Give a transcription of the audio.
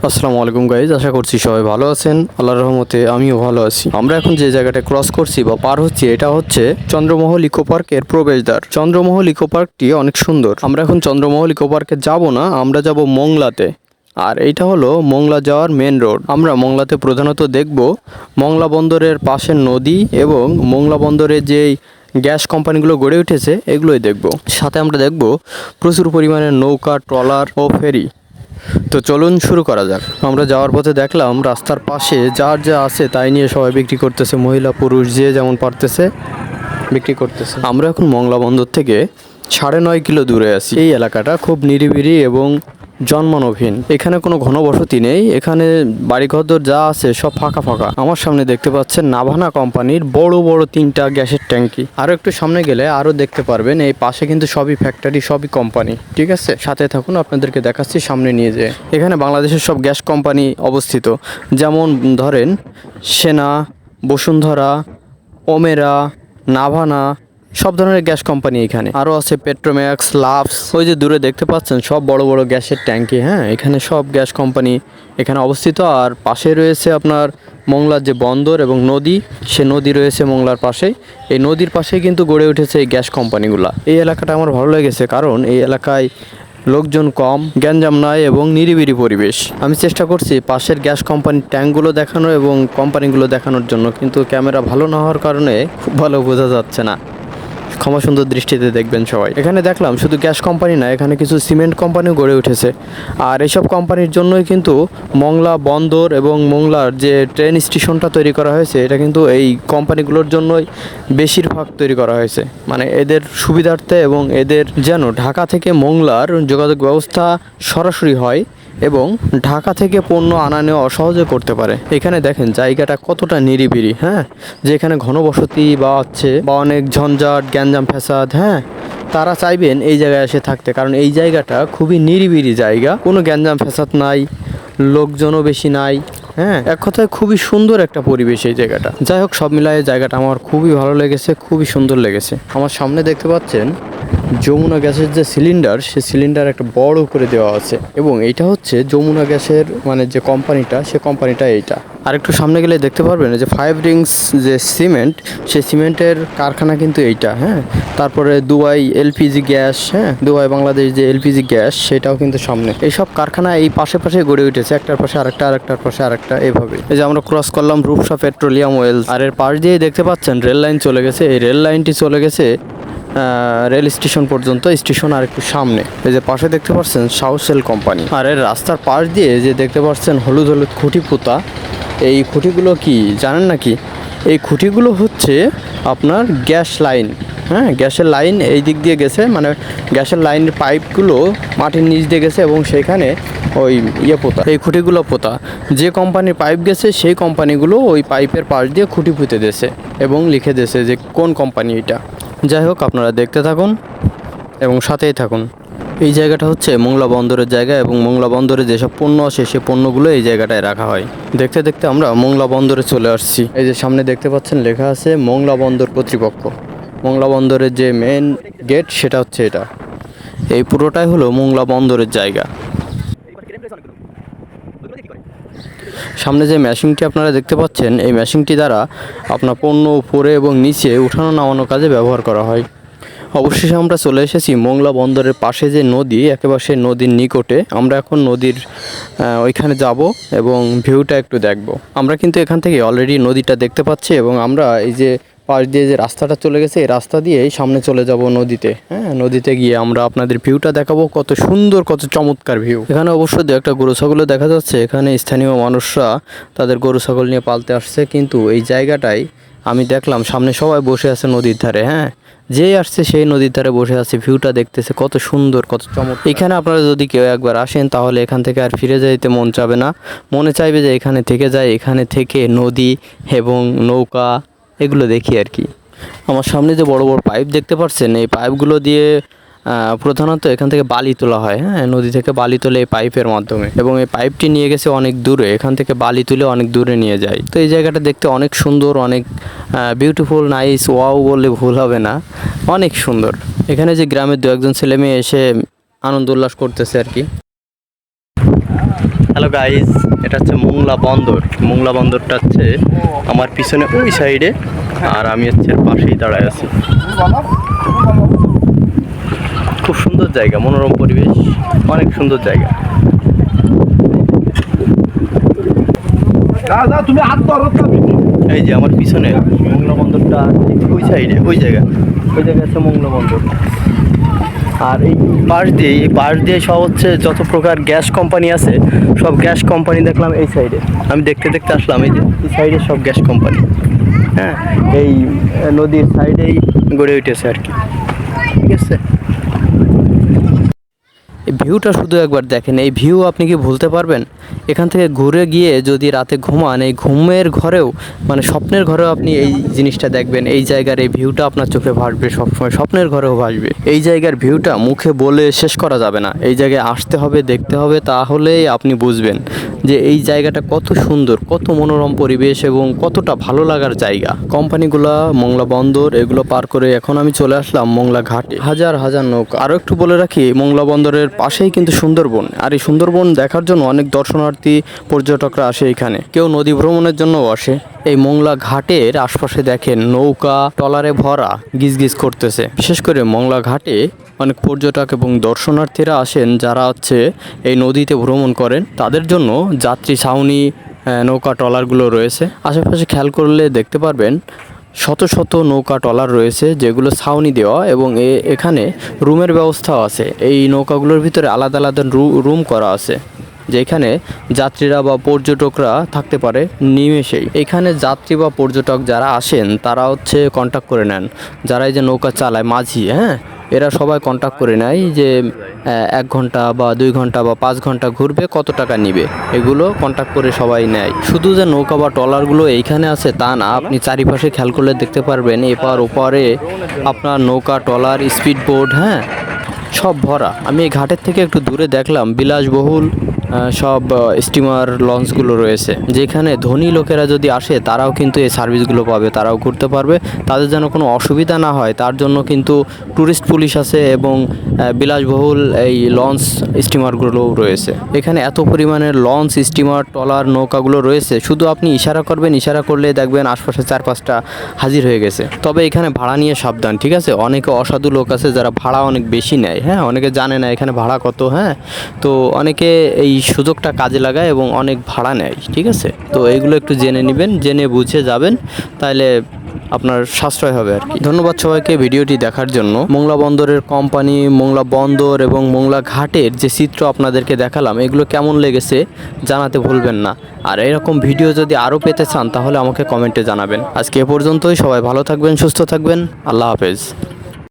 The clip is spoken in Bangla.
আসসালামু আলাইকুম গাইজ আশা করছি সবাই ভালো আছেন। আল্লাহর রহমতে আমিও ভালো আছি। আমরা এখন যে জায়গাটা ক্রস করছি বা পার হচ্ছি, এটা হচ্ছে চন্দ্রমহল ইকো পার্কের প্রবেশদ্বার। চন্দ্রমহল ইকো পার্কটি অনেক সুন্দর। আমরা এখন চন্দ্রমহল ইকো পার্কে যাব না, আমরা যাব মংলাতে। আর এইটা হলো মংলা যাওয়ার মেন রোড আমরা মংলাতে প্রধানত দেখব মংলা বন্দরের পাশের নদী এবং মংলা বন্দরের যেই গ্যাস কোম্পানিগুলো গড়ে উঠেছে, এগুলোই দেখব। সাথে আমরা দেখব প্রচুর পরিমাণে নৌকা, ট্রলার ও ফেরি। তো চলুন শুরু করা যাক। আমরা যাওয়ার পথে দেখলাম রাস্তার পাশে যার যা আছে তাই নিয়ে সবাই বিক্রি করতেছে। মহিলা, পুরুষ যে যেমন পারতেছে বিক্রি করতেছে। আমরা এখন মংলা বন্দর থেকে সাড়ে নয় কিলো দূরে আছি। এই এলাকাটা খুব নিরিবিলি এবং জন্মানবহীন এখানে কোনো ঘনবসতি নেই। এখানে বাড়িঘর যা আছে সব ফাঁকা ফাঁকা। আমার সামনে দেখতে পাচ্ছেন নাভানা কোম্পানির বড় বড় তিনটা গ্যাসের ট্যাঙ্কি। আরও একটু সামনে গেলে আরও দেখতে পারবেন, এই পাশে কিন্তু সবই ফ্যাক্টরি সবই কোম্পানি ঠিক আছে? সাথে থাকুন, আপনাদেরকে দেখাচ্ছি সামনে নিয়ে যেয়ে। এখানে বাংলাদেশের সব গ্যাস কোম্পানি অবস্থিত। যেমন ধরেন, সেনা, বসুন্ধরা, ওমেরা, নাভানা সব ধরনের গ্যাস কোম্পানি এখানে। আরও আছে পেট্রোম্যাক্স লাভস ওই যে দূরে দেখতে পাচ্ছেন, সব বড় বড় গ্যাসের ট্যাঙ্কি হ্যাঁ? এখানে সব গ্যাস কোম্পানি এখানে অবস্থিত। আর পাশে রয়েছে আপনার মংলার যে বন্দর এবং নদী, সে নদী রয়েছে মংলার পাশে এই নদীর পাশেই কিন্তু গড়ে উঠেছে এই গ্যাস কোম্পানিগুলো। এই এলাকাটা আমার ভালো লেগেছে কারণ এই এলাকায় লোকজন কম, গ্যাঞ্জাম নয় এবং নিরিবিলি পরিবেশ। আমি চেষ্টা করছি পাশের গ্যাস কোম্পানির ট্যাঙ্কগুলো দেখানো এবং কোম্পানিগুলো দেখানোর জন্য, কিন্তু ক্যামেরা ভালো না হওয়ার কারণে খুব ভালো বোঝা যাচ্ছে না। ক্ষমা সুন্দর দৃষ্টিতে দেখবেন সবাই। এখানে দেখলাম শুধু গ্যাস কোম্পানি না, এখানে কিছু সিমেন্ট কোম্পানিও গড়ে উঠেছে। আর এসব কোম্পানির জন্যই কিন্তু মংলা, বন্দর এবং মংলার যে ট্রেন স্টেশনটা তৈরি করা হয়েছে, এটা কিন্তু এই কোম্পানিগুলোর জন্যই বেশিরভাগ তৈরি করা হয়েছে। মানে এদের সুবিধার্থে এবং এদের যেন ঢাকা থেকে মংলার যোগাযোগ ব্যবস্থা সরাসরি হয় এবং ঢাকা থেকে পণ্য আনা নেওয়া সহজে করতে পারে। এখানে দেখেন জায়গাটা কতটা নিরিবিলি হ্যাঁ? যেখানে ঘনবসতি বা হচ্ছে বা অনেক ঝঞ্ঝাট, গ্যাঞ্জাম ফ্যাসাদ হ্যাঁ? তারা চাইবেন এই জায়গায় এসে থাকতে, কারণ এই জায়গাটা খুবই নিরিবিলি জায়গা। কোনো গ্যাঞ্জাম ফ্যাসাদ নাই, লোকজনও বেশি নাই হ্যাঁ? এক কথায় খুবই সুন্দর একটা পরিবেশ এই জায়গাটা। যাই হোক, সব মিলায়ে জায়গাটা আমার খুবই ভালো লেগেছে, খুবই সুন্দর লেগেছে। আমার সামনে দেখতে পাচ্ছেন যমুনা গ্যাসের যে সিলিন্ডার, সে সিলিন্ডার একটা বড় করে দেওয়া আছে। এবং এইটা হচ্ছে যমুনা গ্যাসের মানে যে কোম্পানিটা, সে কোম্পানিটা এইটা। আর একটু সামনে গেলে দেখতে পারবেন যে ফাইভ রিংস যে সিমেন্ট সে সিমেন্টের কারখানা কিন্তু এইটা হ্যাঁ? তারপরে দুবাই এলপিজি গ্যাস হ্যাঁ? দুবাই বাংলাদেশ যে এলপিজি গ্যাস, সেটাও কিন্তু সামনে। এইসব কারখানা এই পাশে পাশে গড়ে উঠেছে, একটার পাশে আরেকটা, আরেকটার পাশে আরেকটা এইভাবে এই যে আমরা ক্রস করলাম রূপসা পেট্রোলিয়াম ওয়েল আর এর পাশ দিয়ে দেখতে পাচ্ছেন রেল লাইন চলে গেছে। এই রেল লাইনটি চলে গেছে রেল স্টেশন পর্যন্ত, স্টেশন আর একটু সামনে। এই যে পাশে দেখতে পাচ্ছেন সাউসেল কোম্পানি আর এর রাস্তার পাশ দিয়ে যে দেখতে পাচ্ছেন হলুদ হলুদ খুঁটি পোতা, এই খুঁটিগুলো কি জানেন নাকি? এই খুঁটিগুলো হচ্ছে আপনার গ্যাস লাইন। হ্যাঁ গ্যাসের লাইন এই দিক দিয়ে গেছে মানে গ্যাসের লাইনের পাইপগুলো মাটির নিচ দিয়ে গেছে এবং সেখানে ওই ইয়ে পোতা, এই খুঁটিগুলো পোতা। যে কোম্পানির পাইপ গেছে, সেই কোম্পানিগুলো ওই পাইপের পাশ দিয়ে খুঁটি পুঁতে দিয়েছে এবং লিখে দিয়েছে যে কোন কোম্পানি এটা। যাই হোক, আপনারা দেখতে থাকুন এবং সাথেই থাকুন। এই জায়গাটা হচ্ছে মোংলা বন্দরের জায়গা এবং মোংলা বন্দরে যেসব পণ্য আসে, সে পণ্যগুলো এই জায়গাটায় রাখা হয়। দেখতে দেখতে আমরা মোংলা বন্দরে চলে আসছি। এই যে সামনে দেখতে পাচ্ছেন, লেখা আছে মোংলা বন্দর কর্তৃপক্ষ। মোংলা বন্দরের যে মেন গেট সেটা হচ্ছে এটা। এই পুরোটাই হলো মোংলা বন্দরের জায়গা। সামনে যে মেশিনটি আপনারা দেখতে পাচ্ছেন, এই মেশিনটি দ্বারা আপনার পণ্য উপরে এবং নিচে উঠানো নামানো কাজে ব্যবহার করা হয়। অবশেষে আমরা চলে এসেছি মোংলা বন্দরের পাশে যে নদী, একেবারে সেই নদীর নিকটে। আমরা এখন নদীর ওইখানে যাব এবং ভিউটা একটু দেখব। আমরা কিন্তু এখান থেকে অলরেডি নদীটা দেখতে পাচ্ছি এবং আমরা এই যে পাশ দিয়ে যে রাস্তাটা চলে গেছে, এই রাস্তা দিয়েই সামনে চলে যাব নদীতে। হ্যাঁ নদীতে গিয়ে আমরা আপনাদের ভিউটা দেখাবো। কত সুন্দর, কত চমৎকার ভিউ এখানে অবশ্য দু একটা গরু ছাগলও দেখা যাচ্ছে। এখানে স্থানীয় মানুষরা তাদের গরু ছাগল নিয়ে পালতে আসছে। কিন্তু এই জায়গাটায় আমি দেখলাম, সামনে সবাই বসে আছে নদীর ধারে। হ্যাঁ যেই আসছে সেই নদীর ধারে বসে আছে। ভিউটা দেখতেছে কত সুন্দর, কত চমক এখানে আপনারা যদি কেউ একবার আসেন, তাহলে এখান থেকে আর ফিরে যাইতে মন চাবে না। মনে চাইবে যে এখানে থেকে যায়। এখানে থেকে নদী এবং নৌকা এগুলো দেখি আর কি। আমার সামনে যে বড় বড় পাইপ দেখতে পাচ্ছেন, এই পাইপগুলো দিয়ে প্রধানত এখান থেকে বালি তোলা হয় হ্যাঁ? নদী থেকে বালি তোলে এই পাইপের মাধ্যমে। এবং এই পাইপটি নিয়ে গেছে অনেক দূরে, এখান থেকে বালি তুলে অনেক দূরে নিয়ে যায়। তো এই জায়গাটা দেখতে অনেক সুন্দর, অনেক বিউটিফুল নাইস ওয়াও বললে ভুল হবে না, অনেক সুন্দর। এখানে যে গ্রামের দু একজন ছেলে মেয়ে এসে আনন্দ উল্লাস করতেছে আর কি। হ্যালো গাইস এটা হচ্ছে মোংলা বন্দর। মোংলা বন্দরটা হচ্ছে আমার পিছনে ওই সাইডে আর আমি হচ্ছে পাশেই দাঁড়ায় আছি। খুব সুন্দর জায়গা মনোরম পরিবেশ অনেক সুন্দর জায়গা। এই যে আমার পিছনে মোংলা বন্দরটা ওই সাইডে ওই জায়গা ওই জায়গা আছে মোংলা বন্দর। আর এই পাশ দিয়ে এই পাশ দিয়ে সব হচ্ছে যত প্রকার গ্যাস কোম্পানি আছে, সব গ্যাস কোম্পানি দেখলাম এই সাইডে আমি দেখতে দেখতে আসলাম, এই যে, এই সাইডে সব গ্যাস কোম্পানি হ্যাঁ এই নদীর সাইডেই গড়ে উঠেছে আর কি। ঠিক আছে? ভিউটা শুধু একবার দেখেন, এই ভিউ আপনি কি ভুলতে পারবেন? এখান থেকে ঘুরে গিয়ে যদি রাতে ঘুমান, এই ঘুমের ঘরেও মানে স্বপ্নের ঘরেও আপনি এই জিনিসটা দেখবেন, এই জায়গার এই ভিউটা আপনার চোখে ভাসবে সবসময়, স্বপ্নের ঘরেও ভাসবে। এই জায়গার ভিউটা মুখে বলে শেষ করা যাবে না, এই জায়গায় আসতে হবে, দেখতে হবে, তাহলেই আপনি বুঝবেন যে এই জায়গাটা কত সুন্দর, কত মনোরম পরিবেশ এবং কতটা ভালো লাগার জায়গা। কোম্পানিগুলা, মংলা বন্দর, এগুলো পার করে এখন আমি চলে আসলাম মংলা ঘাটে। হাজার হাজার নৌকা। আরও একটু বলে রাখি, মংলা বন্দরের পাশেই কিন্তু সুন্দরবন। আর এই সুন্দরবন দেখার জন্য অনেক দর্শনার্থী, পর্যটকরা আসে এখানে। কেউ নদী ভ্রমণের জন্যও আসে। এই মোংলা ঘাটের আশপাশে দেখেন নৌকা টলারে ভরা গিজগিজ করতেছে। বিশেষ করে মোংলা ঘাটে অনেক পর্যটক এবং দর্শনার্থীরা আসেন যারা হচ্ছে এই নদীতে ভ্রমণ করেন। তাদের জন্য যাত্রী ছাউনি নৌকা, ট্রলারগুলো রয়েছে। আশেপাশে খেয়াল করলে দেখতে পারবেন শত শত নৌকা টলার রয়েছে যেগুলো ছাউনি দেওয়া এবং এখানে রুমের ব্যবস্থাও আছে। এই নৌকাগুলোর ভিতরে আলাদা আলাদা রুম করা আছে, যেখানে যাত্রীরা বা পর্যটকরা থাকতে পারে নিমেষেই। এখানে যাত্রী বা পর্যটক যারা আসেন, তারা হচ্ছে কন্ট্যাক্ট করে নেন। যারা এই যে নৌকা চালায় মাঝি হ্যাঁ? এরা সবাই কন্ট্যাক্ট করে নেয় যে এক ঘণ্টা বা দুই ঘণ্টা বা পাঁচ ঘণ্টা ঘুরবে, কত টাকা নিবে? এগুলো কন্ট্যাক্ট করে সবাই নেয়। শুধু যে নৌকা বা ট্রলারগুলো এইখানে আছে তা না, আপনি চারিপাশে খেয়াল করলে দেখতে পারবেন, এপার ওপারে আপনার নৌকা, ট্রলার স্পিড বোর্ড হ্যাঁ সব ভরা। আমি এই ঘাটের থেকে একটু দূরে দেখলাম, বিলাসবহুল সব স্টিমার লঞ্চগুলো রয়েছে। যেখানে ধনী লোকেরা যদি আসে, তারাও কিন্তু এই সার্ভিসগুলো পাবে, তারাও ঘুরতে পারবে। তাদের যেন কোনো অসুবিধা না হয়, তার জন্য কিন্তু ট্যুরিস্ট পুলিশ আছে এবং বিলাসবহুল এই লঞ্চ স্টিমারগুলোও রয়েছে। এখানে এত পরিমাণের লঞ্চ স্টিমার ট্রলার, নৌকাগুলো রয়েছে। শুধু আপনি ইশারা করবেন, ইশারা করলে দেখবেন আশপাশে চার পাঁচটা হাজির হয়ে গেছে। তবে এখানে ভাড়া নিয়ে সাবধান, ঠিক আছে? অনেকে অসাধু লোক আছে যারা ভাড়া অনেক বেশি নেয় হ্যাঁ? অনেকে জানে না এখানে ভাড়া কত হ্যাঁ? তো অনেকে এই সুযোগটা কাজে লাগায় এবং অনেক ভাড়া নেয়, ঠিক আছে? তো এইগুলো একটু জেনে নেবেন, জেনে বুঝে যাবেন তাহলে আপনার সাশ্রয় হবে আর কি। ধন্যবাদ সবাইকে ভিডিওটি দেখার জন্য। মোংলা বন্দরের কোম্পানি, মোংলা বন্দর এবং মোংলা ঘাটের যে চিত্র আপনাদেরকে দেখালাম, এগুলো কেমন লেগেছে জানাতে ভুলবেন না। আর এরকম ভিডিও যদি আরও পেতে চান, তাহলে আমাকে কমেন্টে জানাবেন। আজকে এ পর্যন্তই, সবাই ভালো থাকবেন, সুস্থ থাকবেন, আল্লাহ হাফেজ।